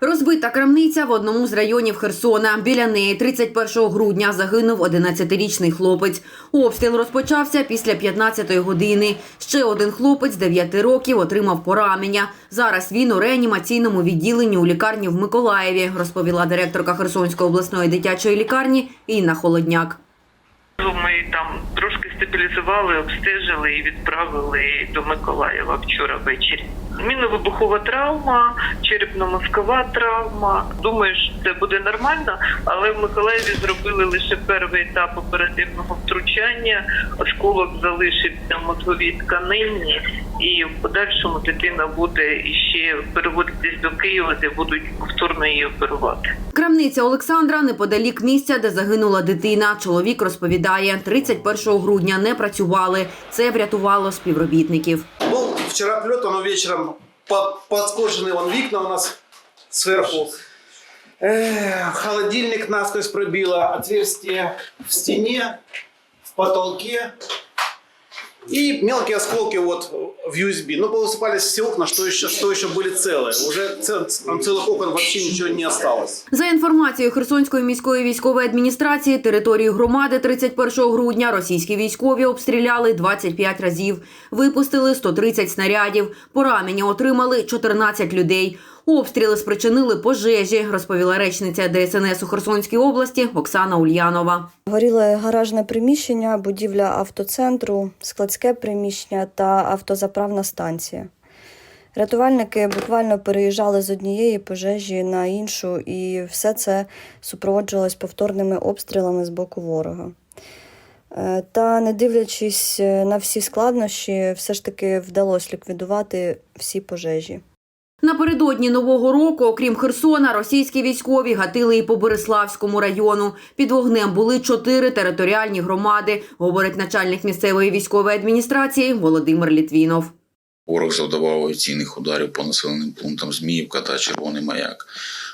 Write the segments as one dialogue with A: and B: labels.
A: Розбита крамниця в одному з районів Херсона. Біля неї 31 грудня загинув 11-річний хлопець. Обстріл розпочався після 15-ї години. Ще один хлопець 9 років отримав поранення. Зараз він у реанімаційному відділенні у лікарні в Миколаєві, розповіла директорка Херсонської обласної дитячої лікарні Інна Холодняк.
B: Стабілізували, обстежили і відправили до Миколаєва вчора ввечері. Мінно-вибухова травма, черепно-мозкова травма. Думаю, що це буде нормально, але в Миколаєві зробили лише перший етап оперативного втручання. Осколок залишився в мозговій тканині, і в подальшому дитина буде іще переводитись до Києва, де будуть повторно її оперувати.
A: Крамниця Олександра неподалік місця, де загинула дитина. Чоловік розповідає, 31 грудня не працювали. Це врятувало співробітників.
C: Был вчера плет, он вечером по- подскожены вон викна у нас сверху. Эх, холодильник насквозь пробило, отверстие в стене, в потолке. И мелкие осколки вот в USB. Ну, повысыпались все окна, что еще, что еще были целые. Уже цел- там целых окон вообще ничего не осталось.
A: За інформацією Херсонської міської військової адміністрації, територію громади 31 грудня російські військові обстріляли 25 разів, випустили 130 снарядів, поранення отримали 14 людей. Обстріли спричинили пожежі, розповіла речниця ДСНС у Херсонській області Оксана Ульянова.
D: Горіли гаражне приміщення, будівля автоцентру, складське приміщення та автозаправна станція. Рятувальники буквально переїжджали з однієї пожежі на іншу, і все це супроводжувалось повторними обстрілами з боку ворога. Е, Та не дивлячись е, на всі складнощі, все ж таки вдалося ліквідувати всі пожежі.
A: Напередодні нового року, окрім Херсона, російські військові гатили і по Бориславському району. Під вогнем були чотири територіальні громади, говорить начальник місцевої військової адміністрації Володимир Літвінов.
E: Ворог завдавав авіаційних ударів по населеним пунктам Зміївка та Червоний Маяк.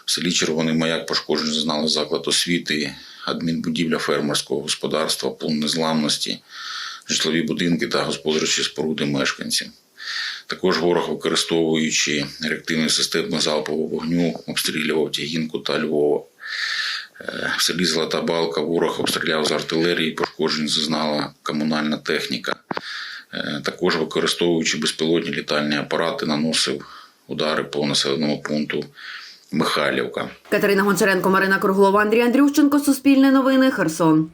E: В селі Червоний Маяк пошкоджені зазнали заклад освіти, адмінбудівля фермерського господарства, пункт незламності, житлові будинки та господарчі споруди мешканців. Також ворог, використовуючи реактивні системи залпового вогню, обстрілював Тягінку та Львова. Е, В селі Золота Балка ворог обстріляв з артилерії, пошкоджень зазнала комунальна техніка. Е, Також використовуючи безпілотні літальні апарати, наносив удари по населеному пункту Михайлівка.
A: Катерина Гончаренко, Марина Круглова, Андрій Андрющенко, Суспільне новини, Херсон.